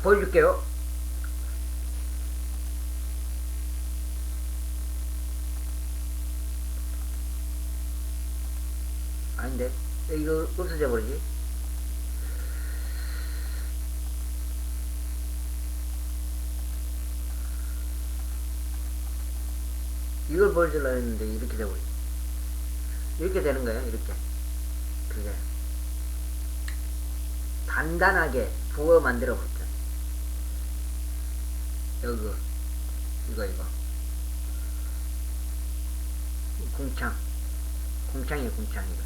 자, 보여줄게요. 아닌데? 이거 없어져 버리지? 이걸 보여주려 했는데 이렇게 돼버리 이렇게 되는 거예요 이렇게. 그게 단단하게 부어 만들어 볼게 요 이거 이거. 공창. 공창이에요 공창 이거.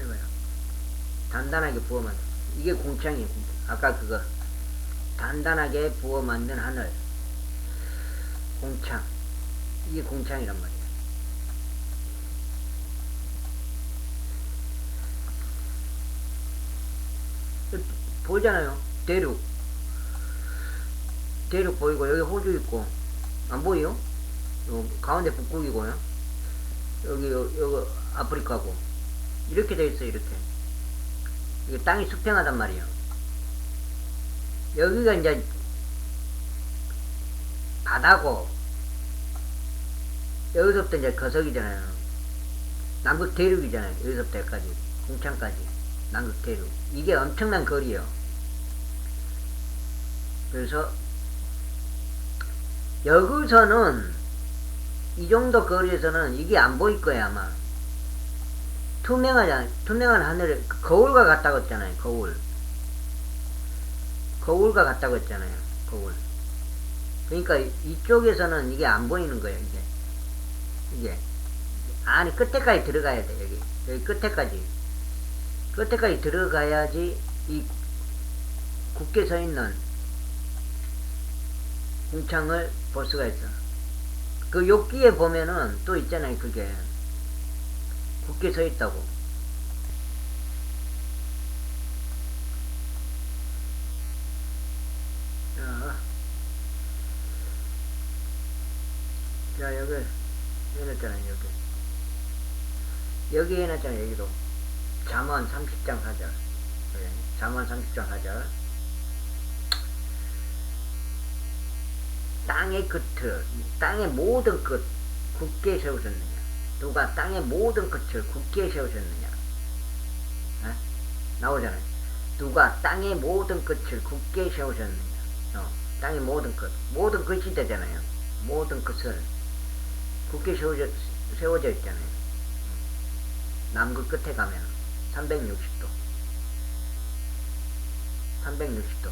이거요. 단단하게 부어 만들 이게 공창이에요 공창. 아까 그거. 단단하게 부어 만든 하늘. 공창. 이게 공창이란 말이에요 보이잖아요. 대륙. 대륙 보이고 여기 호주 있고. 안 보이요? 요 가운데 북극이고요. 여기 요, 여기 아프리카고. 이렇게 돼 있어 이렇게. 이게 땅이 수평하단 말이에요. 여기가 이제 바다고. 여기서부터 이제 거석이잖아요. 남극 대륙이잖아요. 여기서부터 여기까지. 공창까지 남극 대륙 이게 엄청난 거리예요. 그래서 여기서는 이 정도 거리에서는 이게 안 보일 거예요 아마. 투명하잖아요 투명한 하늘에 거울과 같다고 했잖아요 거울. 거울과 같다고 했잖아요 거울. 그러니까 이쪽에서는 이게 안 보이는 거예요 이게. 이게. 안에 끝에까지 들어가야 돼 여기. 여기 끝에까지 끝에까지 들어가야지 이 굳게 서 있는 궁창을 볼 수가 있어. 그 욕기에 보면은 또 있잖아요 그게. 굳게 서 있다고. 자, 자 여기 해놨잖아요 여기. 여기 해놨잖아요 여기도 잠언 30장 하절. 그래, 잠언 30장 하절. 땅의 끝을 땅의 모든 끝 굳게 세우셨느냐? 누가 땅의 모든 끝을 굳게 세우셨느냐? 에? 나오잖아요. 누가 땅의 모든 끝을 굳게 세우셨느냐? 어, 땅의 모든 끝. 모든 끝이 되잖아요. 모든 끝을 굳게 세워져, 세워져 있잖아요. 남극 끝에 가면 360도. 360도.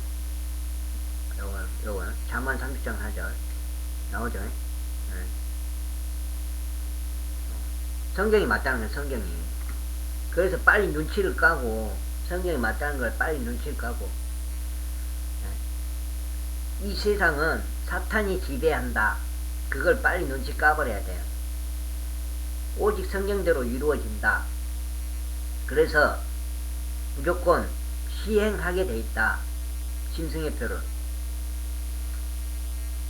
요거 요거 잠언 30장 4절 나오죠? 네. 성경이 맞다는 건 성경이 그래서 빨리 눈치를 까고 성경이 맞다는 걸 빨리 눈치를 까고. 네. 이 세상은 사탄이 지배한다. 그걸 빨리 눈치 까버려야 돼요. 오직 성경대로 이루어진다 그래서 무조건 시행하게 돼 있다 짐승의 표를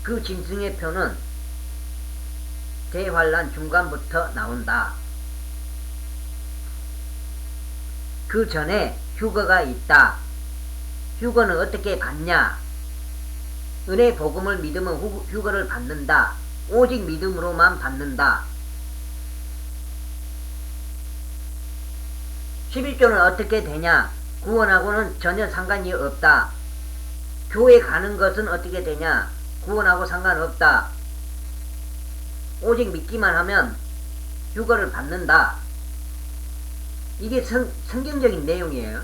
그 짐승의 표는 대환란 중간부터 나온다. 그 전에 휴거가 있다. 휴거는 어떻게 받냐? 은혜 복음을 믿으면 후, 휴거를 받는다. 오직 믿음으로만 받는다. 11조는 어떻게 되냐? 구원하고는 전혀 상관이 없다. 교회 가는 것은 어떻게 되냐? 구원하고 상관없다. 오직 믿기만 하면 휴거를 받는다. 이게 성, 성경적인 내용이에요.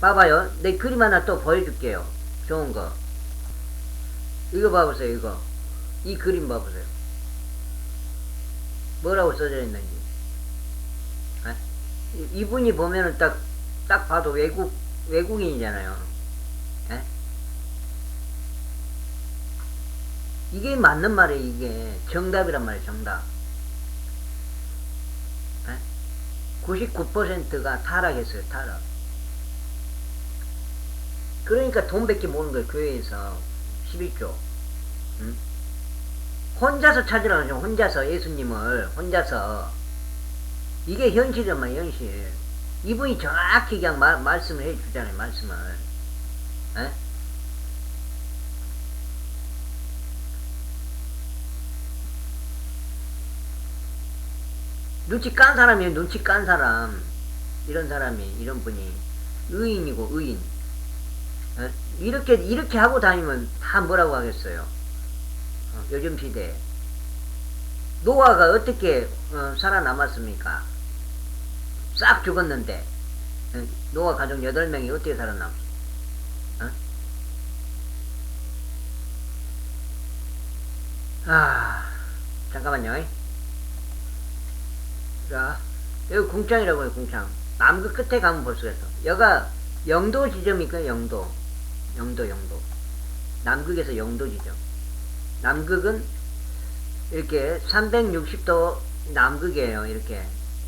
봐봐요. 내 그림 하나 또 보여줄게요. 좋은 거. 이거 봐보세요, 이거. 이 그림 봐보세요. 뭐라고 써져 있는지. 아? 이분이 보면은 딱, 딱 봐도 외국, 외국인이잖아요. 에? 이게 맞는 말이에요, 이게. 정답이란 말이에요, 정답. 에? 99%가 타락했어요, 타락. 그러니까 돈밖에 모는 거예요, 교회에서. 11조. 응? 혼자서 찾으라고 하죠. 혼자서 예수님을 혼자서 이게 현실이란 말이에요. 현실. 이분이 정확히 그냥 마, 말씀을 해주잖아요. 말씀을. 에? 눈치 깐 사람이에요. 눈치 깐 사람. 이런 사람이, 이런 분이. 의인이고, 의인. 에? 이렇게, 이렇게 하고 다니면 다 뭐라고 하겠어요. 어, 요즘 시대에. 노아가 어떻게 어, 살아남았습니까? 싹 죽었는데. 에? 노아 가족 8명이 어떻게 살아남았어? 어? 아, 잠깐만요. 자, 여기 궁창이라고 해요, 궁창. 남그 끝에 가면 볼 수가 있어. 여가 영도 지점이 있거든요, 영도. 영도, 영도. 남극에서 영도 지점. 남극은 이렇게 360도 남극이에요, 이렇게.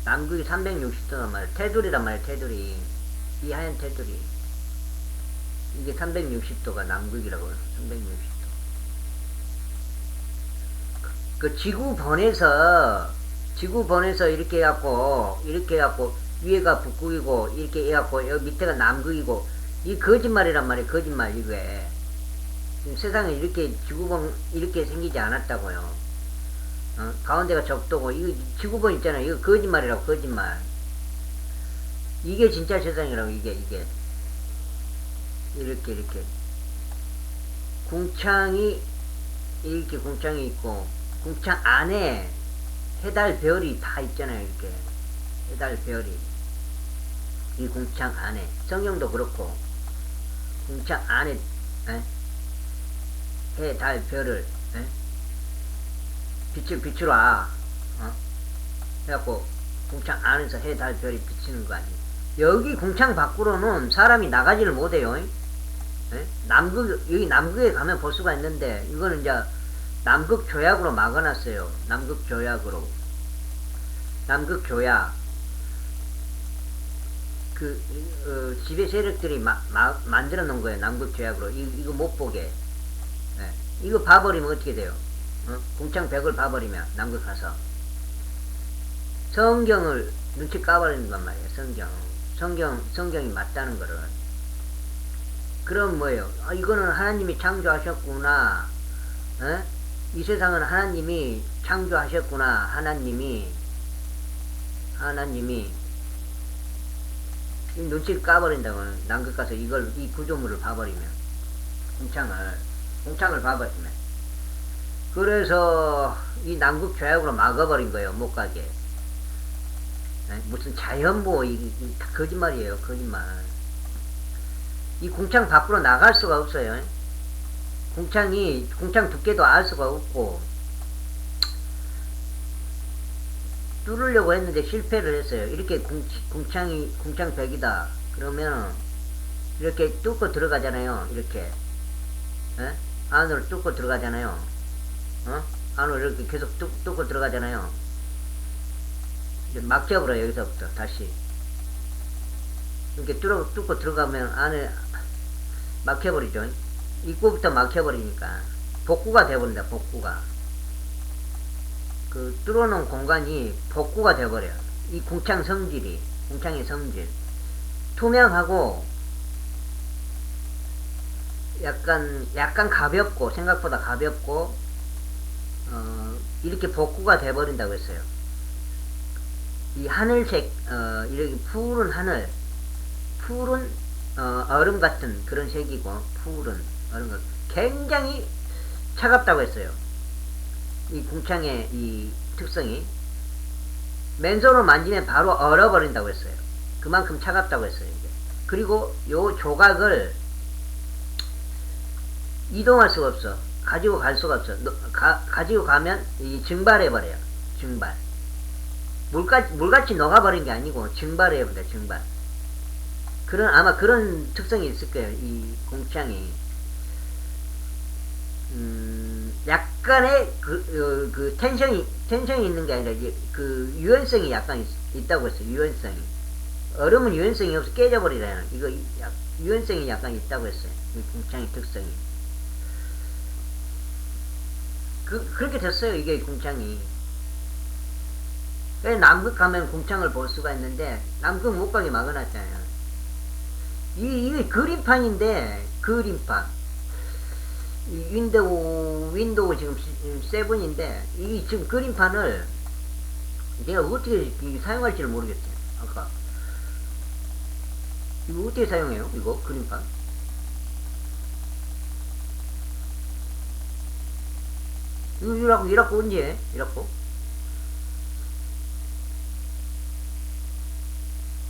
남극이 360도란 말이에요. 테두리란 말이에요, 테두리. 이 하얀 테두리. 이게 360도가 남극이라고 해요, 360도. 그 지구 번에서 지구 번에서 이렇게 해갖고 이렇게 해갖고 위에가 북극이고 이렇게 해갖고 여기 밑에가 남극이고 이 거짓말이란 말이에요 거짓말 지금 세상에 이렇게 지구본 이렇게 생기지 않았다고요. 어? 가운데가 적도고 이거 지구본 있잖아요. 이거 거짓말이라고 거짓말. 이게 진짜 세상이라고 이게 이게. 이렇게 이렇게. 궁창이 이렇게 궁창이 있고 궁창 안에 해달 별이 다 있잖아요 이렇게. 해달 별이. 이 궁창 안에. 성경도 그렇고. 궁창 안에 에? 해 달 별을 에? 빛을 비추라 어? 해갖고 궁창 안에서 해 달 별이 비치는 거 아니에요 여기 궁창 밖으로는 사람이 나가지를 못해요 에? 남극 여기 남극에 가면 볼 수가 있는데 이거는 이제 남극 조약으로 막아놨어요. 남극 조약으로. 남극 조약. 그, 어, 지배 세력들이 마, 마, 만들어 놓은 거예요. 남극 조약으로. 이, 이거 못 보게. 예. 이거 봐버리면 어떻게 돼요? 어? 공창 벽을 봐버리면, 남극 가서. 성경을 눈치 건 말이에요. 성경. 성경, 성경이 맞다는 거를. 그럼 뭐예요? 아, 이거는 하나님이 창조하셨구나. 에? 이 세상은 하나님이 창조하셨구나. 하나님이 하나님이 눈치를 까버린다고 남극 가서 이걸 이 구조물을 봐버리면 공창을 공창을 봐버리면 그래서 이 남극 조약으로 막아버린 거예요. 못 가게. 에? 무슨 자연보 이, 이, 다 거짓말이에요. 거짓말. 이 공창 밖으로 나갈 수가 없어요. 공창이 공창 두께도 알 수가 없고 뚫으려고 했는데 실패를 했어요. 이렇게 공, 공창이 공창 벽이다. 그러면 이렇게 뚫고 들어가잖아요. 이렇게 에? 안으로 뚫고 들어가잖아요. 어? 안으로 이렇게 계속 뚫, 뚫고 들어가잖아요. 이제 막혀버려 여기서부터 다시 이렇게 뚫어, 뚫고 들어가면 안에 막혀버리죠. 입구부터 막혀버리니까 복구가 돼버린다 복구가 그 뚫어놓은 공간이 복구가 돼버려요 이 궁창 성질이 궁창의 성질 투명하고 약간 약간 가볍고 생각보다 가볍고 어, 이렇게 복구가 돼버린다고 했어요 이 하늘색 어, 이렇게 푸른 하늘 푸른 어, 얼음 같은 그런 색이고 푸른 얼음 같은 굉장히 차갑다고 했어요. 이 궁창의 이 특성이 맨손으로 만지면 바로 얼어버린다고 했어요. 그만큼 차갑다고 했어요. 이게. 그리고 요 조각을 이동할 수가 없어. 가지고 갈 수가 없어. 너, 가, 가지고 가면 이 증발해버려요. 증발. 물같이, 물같이 녹아버린 게 아니고 증발해버려, 증발. 그런 아마 그런 특성이 있을 거예요. 이 공창이 음, 약간의 그, 어, 그 텐션이 텐션이 있는 게 아니라 그 유연성이 약간 있, 다고 했어요. 유연성이 얼음은 유연성이 없어 깨져버리잖아요. 이거 약, 유연성이 약간 있다고 했어요. 이 공창의 특성이 그, 그렇게 됐어요, 이게 궁창이. 왜 남극 가면 궁창을 볼 수가 있는데, 남극 못 가게 막아놨잖아요. 이, 이게 그림판인데, 그림판. 이 윈도우, 윈도우 지금 7인데, 이 지금 그림판을 내가 어떻게 이 사용할지를 모르겠어요. 아까. 이거 어떻게 사용해요? 이거 그림판? 이거 이라고 언제 해? 이라고?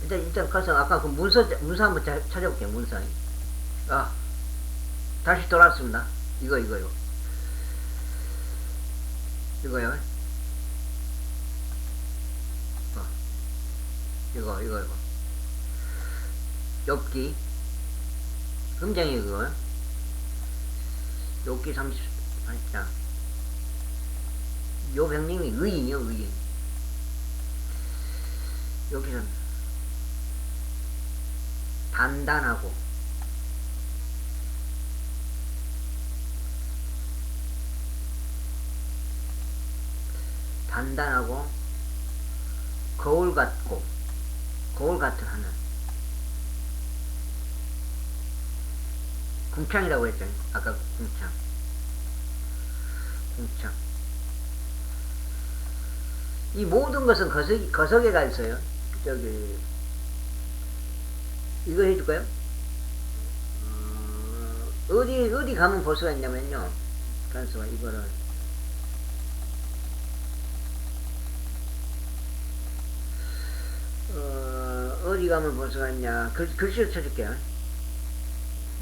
일단 일단 가서 아까 그 문서 문서 한번 자, 찾아볼게요 문서. 아 다시 돌아왔습니다. 이거 이거 이거 이거요. 어 이거 이거 이거 엽기 금장이 그거 엽기 30 아니야. 요 병님이 의인이요 의인. 여기서는 단단하고 단단하고 거울 같고 거울 같은 하늘. 궁창이라고 했죠 아까 궁창. 궁창 이 모든 것은 거석, 거석에가 있어요. 저기, 이거 해줄까요? 어, 어디, 어디 가면 볼 수가 있냐면요. 간수가 이거를. 어, 어디 가면 볼 수가 있냐. 글, 글씨로 쳐줄게요.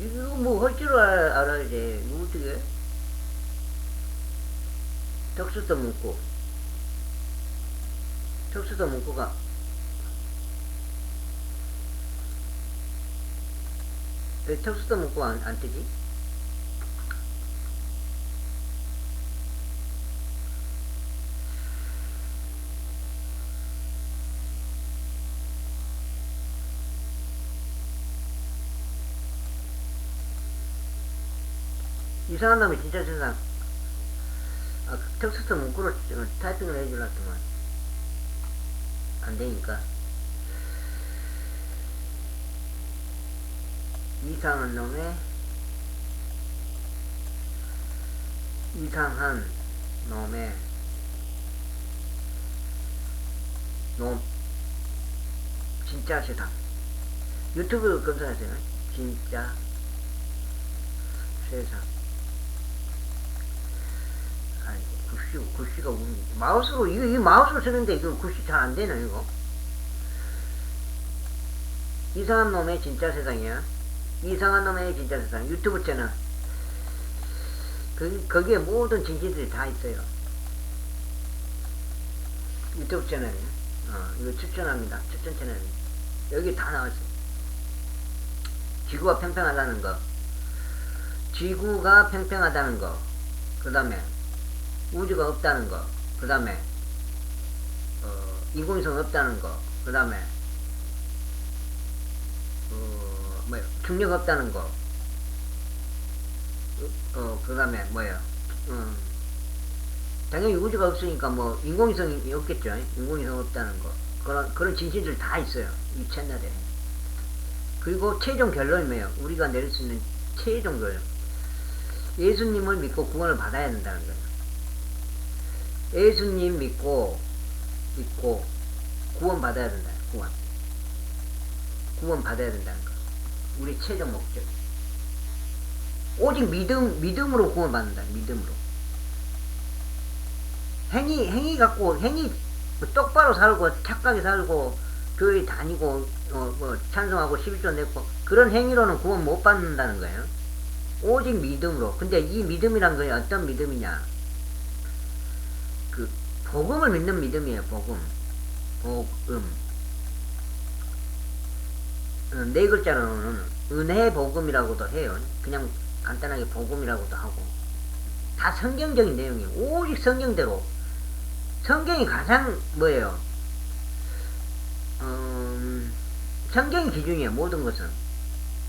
이거 뭐 할 줄 알아야지. 이거 어떻게? 덕수도 묻고. 특수도 문구가. 왜 특수도 문구가 안, 안 뜨지? 이상한 놈이 진짜 세상. 아, 특수도 문구로 타이핑을 해줄랐더만 안 되니까. 이상한 놈의 이상한 놈의 놈. 진짜 세상. 유튜브 검색하세요 진짜 세상. 아이고 굿시 굿시가 우는 마우스로 이거 이 마우스로 쓰는데 이거 굿시 잘안 되네 이거. 이상한 놈의 진짜 세상이야. 이상한 놈의 진짜 세상. 유튜브 채널. 그, 거기에 모든 진실들이 다 있어요. 유튜브 채널이야. 어, 이거 추천합니다. 추천 채널입니다 여기 다 나와있어요 지구가 팽팽하다는 거. 지구가 팽팽하다는 거 그 다음에 우주가 없다는 거, 그 다음에, 어, 인공위성 없다는 거, 그 다음에, 어, 뭐야, 중력 없다는 거, 어, 그 다음에, 뭐야, 음, 당연히 우주가 없으니까 뭐, 인공위성이 없겠죠. 인공위성 없다는 거. 그런, 그런 진실들 다 있어요. 이 채널에. 그리고 최종 결론이 뭐예요? 우리가 내릴 수 있는 최종 결론. 예수님을 믿고 구원을 받아야 된다는 거예요. 예수님 믿고 믿고 구원 받아야 된다. 구원. 구원 받아야 된다는 거. 우리 최종 목적. 오직 믿음 믿음으로 구원 받는다. 믿음으로. 행위 행위 갖고 행위 뭐 똑바로 살고 착하게 살고 교회 다니고 어, 뭐 찬송하고 11조 냈고 그런 행위로는 구원 못 받는다는 거예요. 오직 믿음으로. 근데 이 믿음이란 게 어떤 믿음이냐? 그 복음을 믿는 믿음이에요. 복음. 복음. 어, 네 글자로는 은혜 복음이라고도 해요. 그냥 간단하게 복음이라고도 하고. 다 성경적인 내용이에요. 오직 성경대로. 성경이 가장 뭐예요? 음, 성경이 기준이에요. 모든 것은.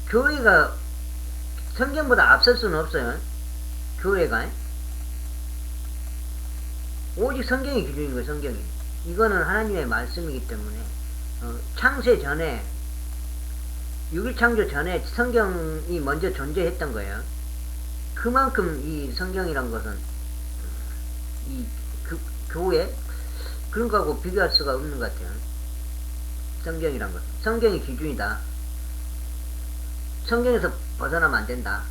교회가 성경보다 앞설 수는 없어요. 교회가. 오직 성경이 기준인 거예요, 성경이. 이거는 하나님의 말씀이기 때문에, 어, 창세 전에, 6일 창조 전에 성경이 먼저 존재했던 거예요. 그만큼 이 성경이란 것은, 이 그, 교회, 그런 거하고 비교할 수가 없는 것 같아요. 성경이란 것. 성경이 기준이다. 성경에서 벗어나면 안 된다.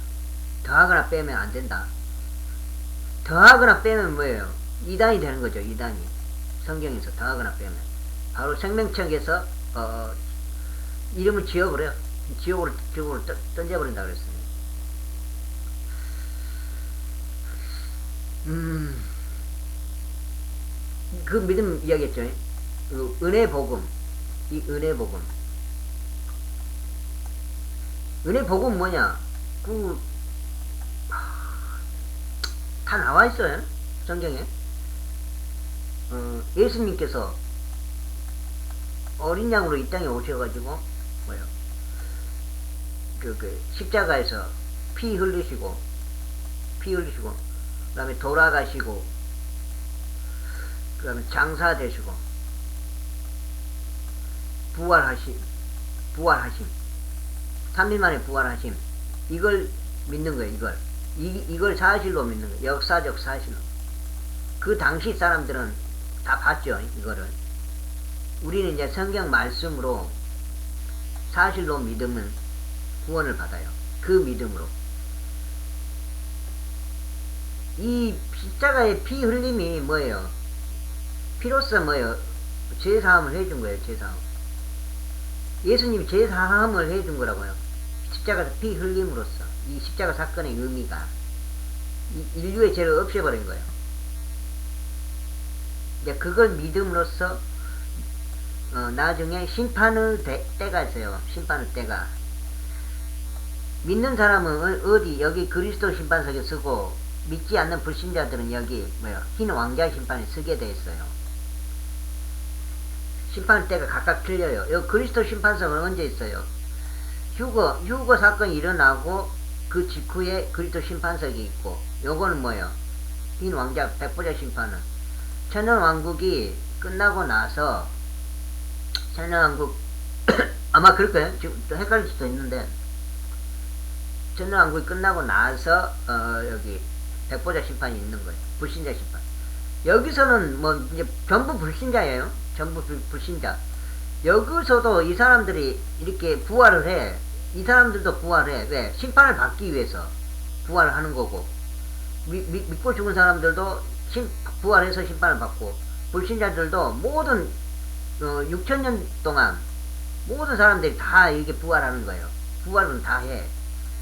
더하거나 빼면 안 된다. 더하거나 빼면 뭐예요? 이단이 되는 거죠, 이단이. 성경에서 더하거나 빼면. 바로 생명책에서, 어, 이름을 지어버려요. 지옥으로, 지옥으로 던- 던져버린다 그랬어요. 음, 그 믿음 이야기했죠. 그 은혜 복음. 이 은혜 복음. 은혜 복음 뭐냐? 그, 하, 다 나와 있어요. 성경에. 어, 예수님께서 어린 양으로 이 땅에 오셔가지고, 뭐요? 그, 그, 십자가에서 피 흘리시고, 피 흘리시고, 그 다음에 돌아가시고, 그 다음에 장사되시고, 부활하심, 부활하심, 3일 만에 부활하심, 이걸 믿는 거예요, 이걸. 이, 이걸 사실로 믿는 거예요. 역사적 사실로. 그 당시 사람들은 다 봤죠, 이거를. 우리는 이제 성경 말씀으로 사실로 믿으면 구원을 받아요. 그 믿음으로. 이 십자가의 피 흘림이 뭐예요? 피로써 뭐예요? 제사함을 해준 거예요, 제사함. 예수님이 제사함을 해준 거라고요. 십자가에서 피 흘림으로써. 이 십자가 사건의 의미가. 이 인류의 죄를 없애버린 거예요. 이제 그걸 믿음으로써, 어, 나중에 심판의 대- 때가 있어요. 심판의 때가. 믿는 사람은 어- 어디, 여기 그리스도 심판석에 서고, 믿지 않는 불신자들은 여기, 뭐야, 흰 왕자 심판에 서게 돼 있어요. 심판 때가 각각 틀려요. 여기 그리스도 심판석은 언제 있어요? 휴거, 휴거 사건이 일어나고 그 직후에 그리스도 심판석이 있고, 요거는 뭐예요? 흰 왕자, 백보자 심판은. 천연왕국이 끝나고 나서, 천연왕국, 아마 그럴 거예요. 지금 또 헷갈릴 수도 있는데, 천연왕국이 끝나고 나서, 어, 여기, 백보자 심판이 있는 거예요. 불신자 심판. 여기서는 뭐, 이제 전부 불신자예요. 전부 불, 불신자. 여기서도 이 사람들이 이렇게 부활을 해. 이 사람들도 부활해. 왜? 심판을 받기 위해서 부활을 하는 거고. 미, 미, 믿고 죽은 사람들도 심, 부활해서 심판을 받고. 불신자들도 모든, 어, 6천년 동안 모든 사람들이 다 이렇게 부활하는 거예요. 부활은 다 해.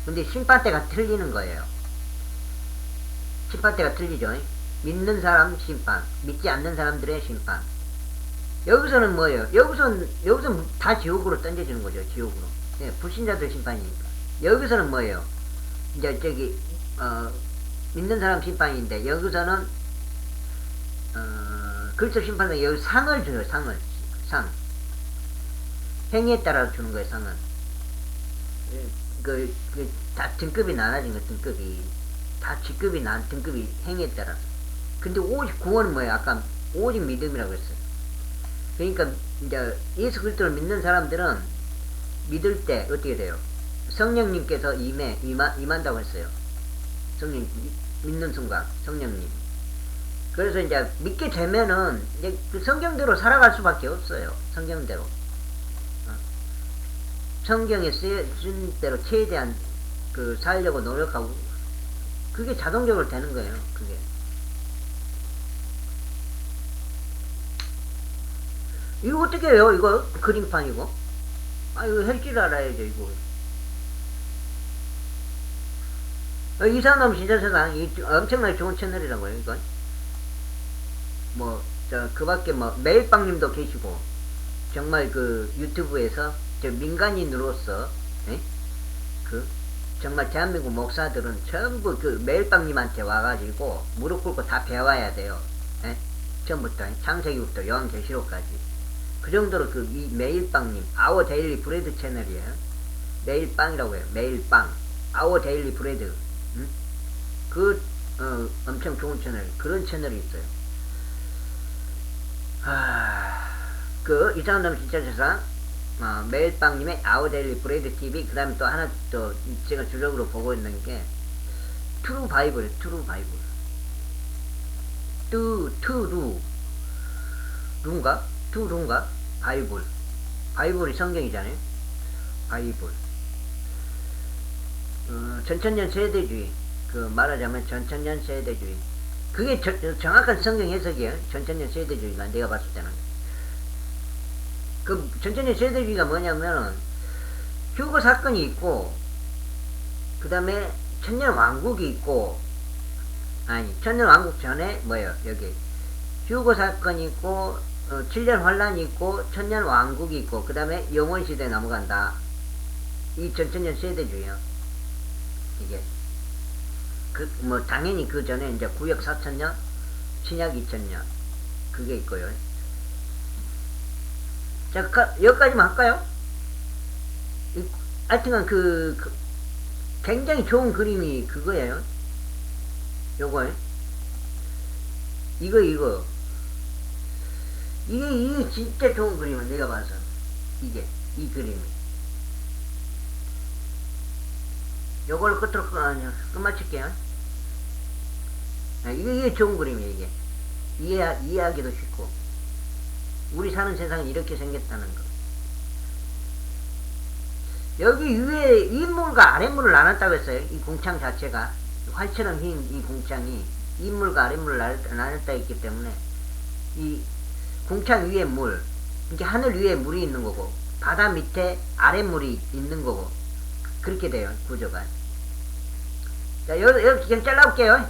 근데 심판 때가 틀리는 거예요. 심판 때가 틀리죠. 믿는 사람 심판, 믿지 않는 사람들의 심판. 여기서는 뭐예요? 여기서는, 여기서는 다 지옥으로 던져지는 거죠, 지옥으로. 예, 불신자들 심판이니까. 여기서는 뭐예요? 이제 저기, 어, 믿는 사람 심판인데, 여기서는, 어, 그리스도 심판은 여기 상을 줘요, 상을. 상. 행위에 따라 주는 거예요, 상은. 예, 그, 그, 다 등급이 나눠진 거, 등급이. 다 직급이 난, 등급이 행위에 따라서. 근데 오직 구원은 뭐예요? 아까 오직 믿음이라고 했어요. 그러니까 이제 예수 그리스도를 믿는 사람들은 믿을 때 어떻게 돼요? 성령님께서 임해 임하, 임한다고 했어요. 성령 믿는 순간 성령님. 그래서 이제 믿게 되면은 이제 그 성경대로 살아갈 수밖에 없어요. 성경대로. 어? 성경에 쓰여진 대로 최대한 그 살려고 노력하고 그게 자동적으로 되는 거예요. 그게. 이거 어떻게 해요? 이거 그림판이고. 아 이거 할줄 알아야죠 이거. 어, 이산업 신자세상 이 엄청나게 좋은 채널이라고요 이건. 뭐 저 그밖에 뭐 매일빵님도 계시고 정말 그 유튜브에서 저 민간인으로서 예? 그 정말 대한민국 목사들은 전부 그 매일빵님한테 와가지고 무릎 꿇고 다 배워야 돼요. 예? 처음부터 창세기부터 요한계시록까지. 그 정도로 그 이 매일빵님 아워 데일리 브레드 채널이에요. 매일빵이라고 해요. 매일빵 아워 데일리 브레드. 응? 그 어, 엄청 좋은 채널 그런 채널이 있어요. 하, 그 이상한 놈 진짜 세상. 어, 매일빵님의 아우데일리 브레이드 TV 그 다음에 또 하나 또 제가 주력으로 보고 있는 게 트루 바이블 트루 바이블. 뚜 트루. 룬가? 트루인가? 바이블. 바이블이 성경이잖아요. 바이블. 어, 전천년 세대주의. 그 말하자면 전천년 세대주의 그게 저- 정확한 성경 해석이에요. 전천년 세대주의가 내가 봤을 때는. 그 전천년 세대주의가 뭐냐면은 휴거 사건이 있고 그 다음에 천년 왕국이 있고 아니 천년 왕국 전에 뭐예요? 여기 휴거 사건이 있고 어, 7년 환란이 있고 천년 왕국이 있고 그 다음에 영원 시대 넘어간다. 이 전천년 세대주의요. 이게 그 뭐 당연히 그 전에 이제 구역 4천년 신약 2천년 그게 있고요. 자 가- 여기까지만 할까요? 이- 하여튼간 그, 그 굉장히 좋은 그림이 그거예요. 요거요 이거 이거. 이게 이게 진짜 좋은 그림은 내가 봐서. 이게 이 그림이. 요걸 끝으로 끝마칠게요. 아, 이게, 이게 좋은 그림이에요 이게. 이해, 이해하기도 쉽고. 우리 사는 세상이 이렇게 생겼다는 거. 여기 위에 윗물과 아랫물을 나눴다고 했어요. 이 공창 자체가. 활처럼 흰 이 공창이 윗물과 아랫물을 나눴- 나눴다 했기 때문에 이 궁창 위에 물, 이게 하늘 위에 물이 있는 거고, 바다 밑에 아랫물이 있는 거고, 그렇게 돼요, 구조가. 자, 여기, 여기 그냥 잘라볼게요.